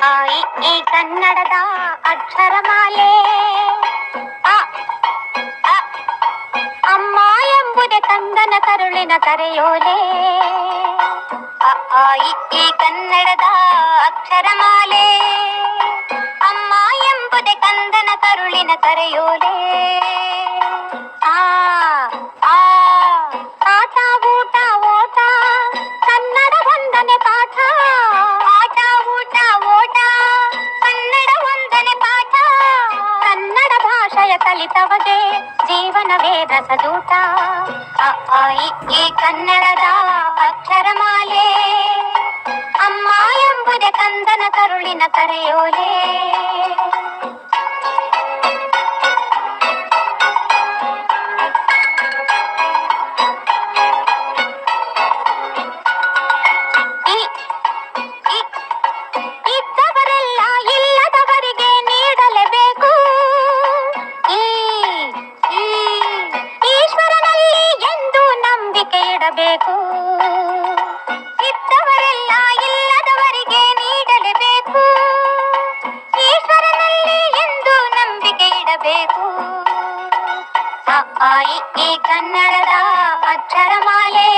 ಆ ಇ ಈ ಕನ್ನಡದ ಅಕ್ಷರಮಾಲೆ ಅಮ್ಮ ಎಂಬುದೇ ತಂದನ ಕರುಳಿನ ಕರೆಯೋಲೆ ಆಯಿ ಈ ಕನ್ನಡದ ಅಕ್ಷರಮಾಲೆ ಅಮ್ಮ ಎಂಬುದೇ ಕಂದನ ಕರುಳಿನ ಕರೆಯೋಲೆ ಆ ಆಟ, ಊಟ, ಓಟ, ಕನ್ನಡ ಬಂದನೆ ಪಾಠ. ಭಾಷೆಯ ಕಲಿತವಗೆ ಅ ಆ ಇ ಈ ಕನ್ನಡದ ಅಕ್ಷರಮಾಲೆ ಅಮ್ಮ ಎಂಬುದೇ ಕಂದನ ಕರುಳಿನ ಕರೆಯೋಲೆ. ಇಡಬೇಕು ಇದ್ದವರೆಲ್ಲ ಇಲ್ಲದವರಿಗೆ ನೀಡಲೇಬೇಕು. ಈಶ್ವರನಲ್ಲಿ ಎಂದು ನಂಬಿಕೆ ಇಡಬೇಕು. ಅಪ್ಪಾಯಿ ಈ ಕನ್ನಡದ ಅಕ್ಷರಮಾಲೆ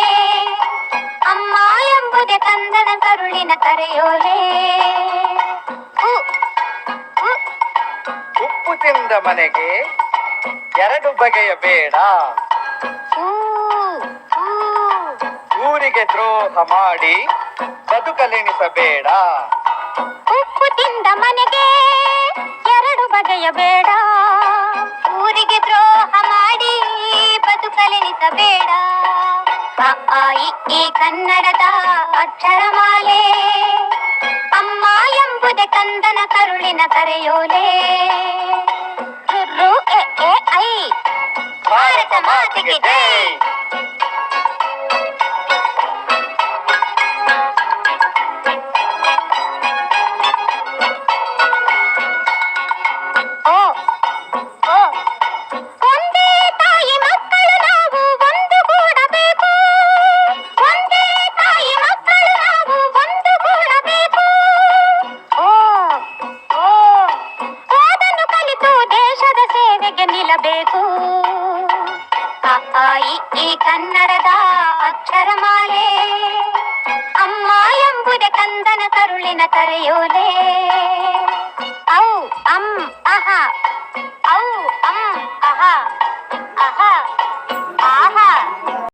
ಅಮ್ಮ ಎಂಬುದೇ ಕಂದನ ಕರುಳಿನ ಕರೆಯೋಲೆ. ಉಪ್ಪು ತಿಂದ ಮನೆಗೆ ಎರಡು ಬಗೆಯ ಬೇಡ. ಊರಿಗೆ ದ್ರೋಹ ಮಾಡಿ ಬದುಕಲೆಣಿಸಬೇಡ. ಉಪ್ಪು ತಿಂದ ಮನೆಗೆ ಎರಡು ಬಗೆಯ ಬೇಡ. ಊರಿಗೆ ದ್ರೋಹ ಮಾಡಿ ಬದುಕಲೆಣಿಸಬೇಡ. ಈ ಕನ್ನಡದ ಅಕ್ಷರಮಾಲೆ. ಅಮ್ಮ ಎಂಬುದೇ ಕಂದನ ಕರುಳಿನ ಕರೆಯೋಲೆ. ಭಾರತ ಮಾತೆಗೆ ಜೈ. ಇ ಈ ಕನ್ನಡದ ಅಕ್ಷರಮಾಲೆ ಅಮ್ಮ ಎಂಬುದೇ ಕಂದನ ಕರುಳಿನ ಕರೆಯೋಲೆ ಔ ಅಂ ಅಹ.